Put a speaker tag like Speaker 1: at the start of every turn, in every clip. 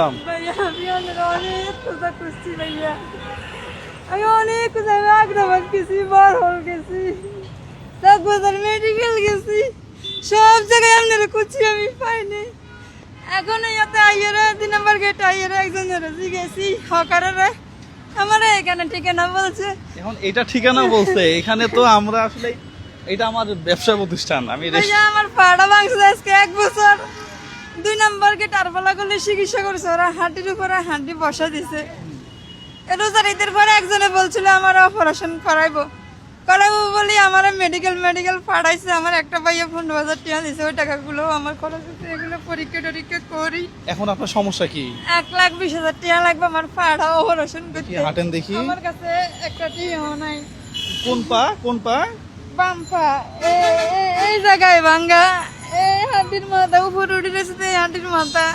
Speaker 1: আমি অনেক আগ্রাবাদ গেছি বরহল গেছি বাজার মেডিকেল গেছি সব জায়গায় আপনারা খুঁজছি আমি পাইনি এখন ইয়াতে আইয়ারে দুই নম্বর গেট আইয়ারে একজন গেছি হকারেরা আমার এখানে ঠিকানা বলছে
Speaker 2: এখন এটা ঠিকানা বলছে এখানে তো আমরা আসলে এটা আমার ব্যবসা প্রতিষ্ঠান আমি
Speaker 1: আমার পাড়া মাংস আজকে এক বছর দুই নম্বর কে টারফলা করলে চিকিৎসা করছে ওরা হাঁটির উপরে হাঁটি বসা দিছে রোজার ঈদের পরে একজনে বলছিল আমার অপারেশন করাইবো করাইবো বলি আমার মেডিকেল মেডিকেল পাঠাইছে আমার একটা ভাইয়া পনেরো হাজার টাকা দিছে ওই টাকাগুলো আমার খরচ হচ্ছে এগুলো পরীক্ষা টরীক্ষা করি
Speaker 2: এখন আপনার সমস্যা কি
Speaker 1: এক লাখ বিশ হাজার টাকা লাগবে আমার পাড়া অপারেশন করতে হাঁটেন দেখি আমার কাছে একটা টিও নাই
Speaker 2: কোন পা কোন পা
Speaker 1: বাম পা এই জায়গায় ভাঙ্গা মাথা উঠে গেছে মাথা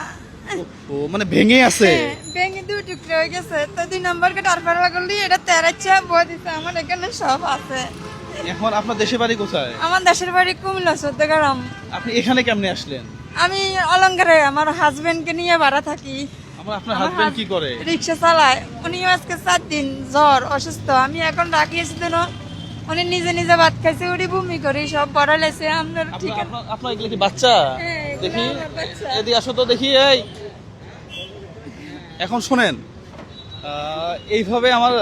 Speaker 2: মানে ভেঙে আছে হ্যাঁ,
Speaker 1: ভেঙে দুই হয়ে গেছে তো দুই করলি এটা তেরাচ্ছে বই আমার এখানে সব আছে
Speaker 2: এখন আপনার দেশের বাড়ি কোথায়
Speaker 1: আমার দেশের বাড়ি কুমিল্লা
Speaker 2: আপনি এখানে কেমনে আসলেন
Speaker 1: আমি অলঙ্কারে আমার হাজবেন্ড কে নিয়ে ভাড়া থাকি
Speaker 2: আমার আপনার হাজবেন্ড কি করে
Speaker 1: রিকশা চালায় উনিও আজকে চার দিন জ্বর অসুস্থ আমি এখন রাখিয়েছি দেন উনি নিজে নিজে ভাত খাইছে উনি বমি করে সব বড় লেছে আপনার
Speaker 2: ঠিক আপনার এগুলো কি বাচ্চা
Speaker 1: হ্যাঁ, দেখি
Speaker 2: এদিকে আসো তো দেখি এই এখন শোনেন এইভাবে আমার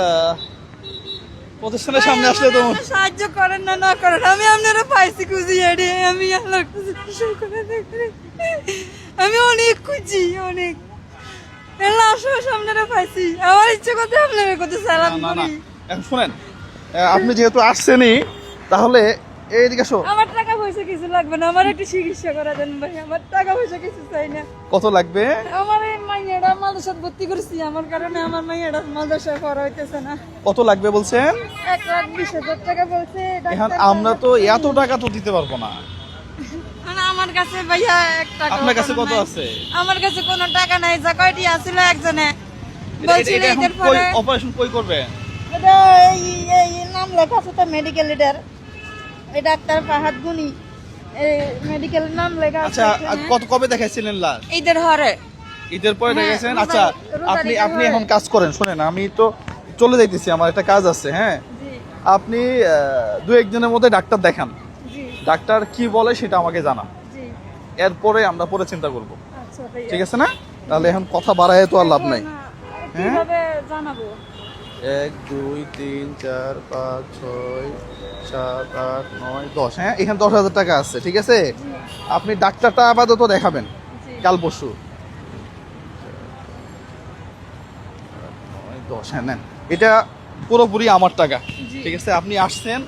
Speaker 2: প্রতিষ্ঠানের সামনে আসলে তো
Speaker 1: সাহায্য করেন না না করেন আমি আপনারা পাইছি খুঁজি আরে আমি আপনার কাছে খুশি করে আমি অনেক খুঁজি অনেক এলা আসো সামনেরা পাইছি আমার ইচ্ছে করতে আপনাদের করতে সালাম করি
Speaker 2: এখন শোনেন আপনি যেহেতু আসছেনই তাহলে এইদিকে আসো
Speaker 1: আমার টাকা পয়সা কিছু লাগবে না আমার একটু চিকিৎসা করা দেন ভাই আমার টাকা পয়সা কিছু চাই না কত লাগবে আমার এই মাইয়াটা ভর্তি করছি আমার কারণে আমার মাইয়াটা পড়া হইতেছে না
Speaker 2: কত লাগবে বলছেন
Speaker 1: এক লাখ বিশ হাজার টাকা বলছে
Speaker 2: এখন আমরা তো এত টাকা তো দিতে পারবো না
Speaker 1: মানে আমার কাছে ভাইয়া এক টাকা আপনার
Speaker 2: কাছে কত আছে
Speaker 1: আমার কাছে কোনো টাকা নাই যা কয়টি আছিল একজনে
Speaker 2: বলছি অপারেশন কই করবে
Speaker 1: নাম লেখা আছে তো মেডিকেল এটার এই ডাক্তার ফাহাদ গুনি মেডিকেল নাম লেখা
Speaker 2: আছে আচ্ছা কত কবে দেখাইছিলেন লাস্ট ঈদের হরে ঈদের পরে হ্যাঁ, দেখাইছেন আচ্ছা আপনি আপনি এখন কাজ করেন শুনেন আমি তো চলে যাইতেছি আমার একটা কাজ আছে হ্যাঁ আপনি দু একদিনের মধ্যে ডাক্তার দেখান ডাক্তার কি বলে সেটা আমাকে জানান এরপরে আমরা পরে চিন্তা করব আচ্ছা, ঠিক আছে না তাহলে এখন কথা বাড়ায় তো আর লাভ নাই
Speaker 1: হ্যাঁ জানাবো
Speaker 2: এক দুই তিন চার পাঁচ ছয় সাত আট নয় দশ হ্যাঁ এখানে দশ হাজার টাকা আছে ঠিক আছে আপনি ডাক্তারটা আপাতত দেখাবেন কাল পরশু দশ হ্যাঁ নেন এটা পুরোপুরি আমার টাকা ঠিক আছে আপনি আসছেন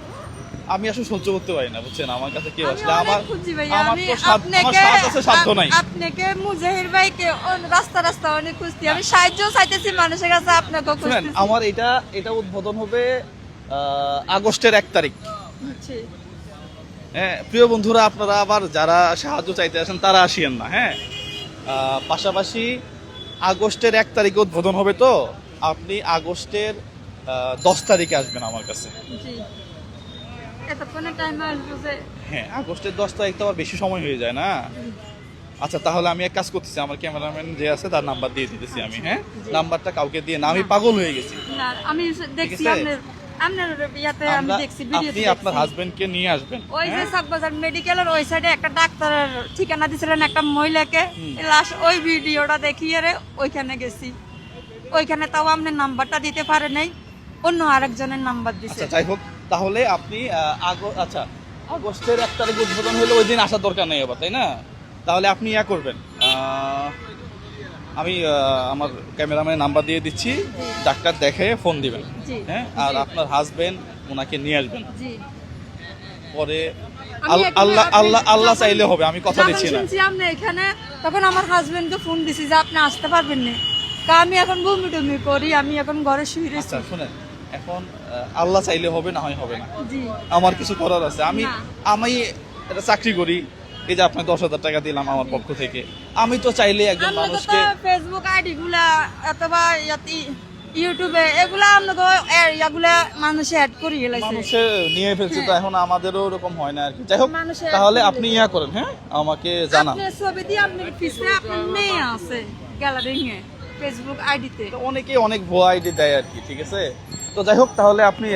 Speaker 2: আমি আসলে সহ্য করতে পারি না বুঝছেন আমার কাছে কি আসলে
Speaker 1: আমার সাধ্য
Speaker 2: আছে সাধ্য নাই
Speaker 1: আপনাকে মুজাহির ভাইকে রাস্তা রাস্তা অনেক খুঁজছি আমি সাহায্য চাইতেছি মানুষের কাছে আপনাকে খুঁজছি
Speaker 2: আমার এটা এটা উদ্বোধন হবে আগস্টের এক তারিখ আচ্ছা। হ্যাঁ প্রিয় বন্ধুরা আপনারা আবার যারা সাহায্য চাইতে আসেন তারা আসিয়েন না হ্যাঁ পাশাপাশি আগস্টের এক তারিখে উদ্বোধন হবে তো আপনি আগস্টের দশ তারিখে আসবেন আমার কাছে হ্যাঁ, আগস্টের দশ তারিখ তো আবার বেশি সময় হয়ে যায় না আচ্ছা তাহলে আমি এক কাজ করতেছি আমার ক্যামেরাম্যান যে আছে তার নাম্বার দিয়ে দিতেছি আমি আচ্ছা। হ্যাঁ নাম্বারটা কাউকে দিয়ে না আমি হ্যাঁ। পাগল হয়ে গেছি
Speaker 1: আমি দেখছি নিয়ে আসবেন ওই মেডিকেলের হ্যাঁ? ওই সাইডে একটা ঠিকানা দিয়েছিলেন একটা মহিলাকে লাস্ট ওই ভিডিওটা দেখিয়ে রে ওইখানে গেছি ওইখানে তাও আপনার নাম্বারটা দিতে পারে নাই অন্য আরেকজনের নাম্বার আচ্ছা,
Speaker 2: যাই হোক তাহলে আপনি আগস্ট আচ্ছা আগস্টের এক তারিখ উদ্বোধন হলে ওই দিন আসার দরকার নেই আবার তাই না তাহলে আপনি ইয়া করবেন আমি আমার ক্যামেরাম্যানের নাম্বার দিয়ে দিচ্ছি ডাক্তার দেখে ফোন দিবেন হ্যাঁ আর আপনার হাজবেন্ড ওনাকে নিয়ে আসবেন পরে আল্লাহ আল্লাহ আল্লাহ চাইলে হবে আমি কথা দিচ্ছি না
Speaker 1: আপনি এখানে তখন আমার হাজবেন্ডকে ফোন দিছি যে আপনি আসতে পারবেন না তা আমি এখন বমি টমি করি আমি এখন ঘরে শুয়ে রয়েছি আচ্ছা,
Speaker 2: শুনেন এখন আল্লাহ চাইলে হবে না হয় হবে না আমার কিছু করার আছে আমি আমি একটা চাকরি করি এই যে আপনি দশ হাজার টাকা দিলাম আমার পক্ষ থেকে আমি তো চাইলে একজন মানুষকে
Speaker 1: ফেসবুক আইডি গুলা অথবা ইউটিউবে এগুলা আমনগো এগুলা মানুষে অ্যাড করি লাইছে
Speaker 2: মানুষে নিয়ে ফেলছে তো হ্যাঁ। এখন আমাদেরও এরকম হয় না আর কি যাই হোক তাহলে আপনি ইয়া করেন হ্যাঁ আমাকে জানান
Speaker 1: আপনার ছবি দিয়ে আপনার পিছনে আপনার মেয়ে আছে গ্যালারি এ ফেসবুক আইডিতে
Speaker 2: অনেকে অনেক ভুয়া আইডি দেয় আর কি ঠিক আছে তো যাই হোক তাহলে আপনি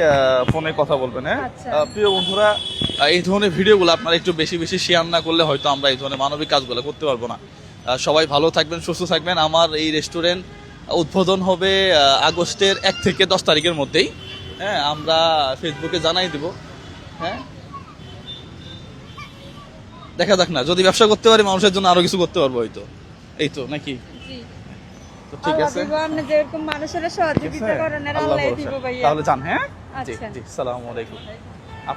Speaker 2: ফোনে কথা বলবেন হ্যাঁ আচ্ছা। প্রিয় বন্ধুরা এই ধরনের ভিডিওগুলো আপনারা একটু বেশি বেশি শেয়ার না করলে হয়তো আমরা এই ধরনের মানবিক কাজগুলো করতে পারবো না সবাই ভালো থাকবেন সুস্থ থাকবেন আমার এই রেস্টুরেন্ট উদ্বোধন হবে আগস্টের এক থেকে দশ তারিখের মধ্যেই হ্যাঁ আমরা ফেসবুকে জানাই দিব হ্যাঁ দেখা যাক না যদি ব্যবসা করতে পারি মানুষের জন্য আরও কিছু করতে পারবো হয়তো এই তো নাকি
Speaker 1: ঠিক আছে আপনি যেরকম মানুষের সহযোগিতা করেন আল্লাহ দিব ভাইয়া
Speaker 2: তাহলে যান হ্যাঁ জি আচ্ছা। জি আসসালামু আলাইকুম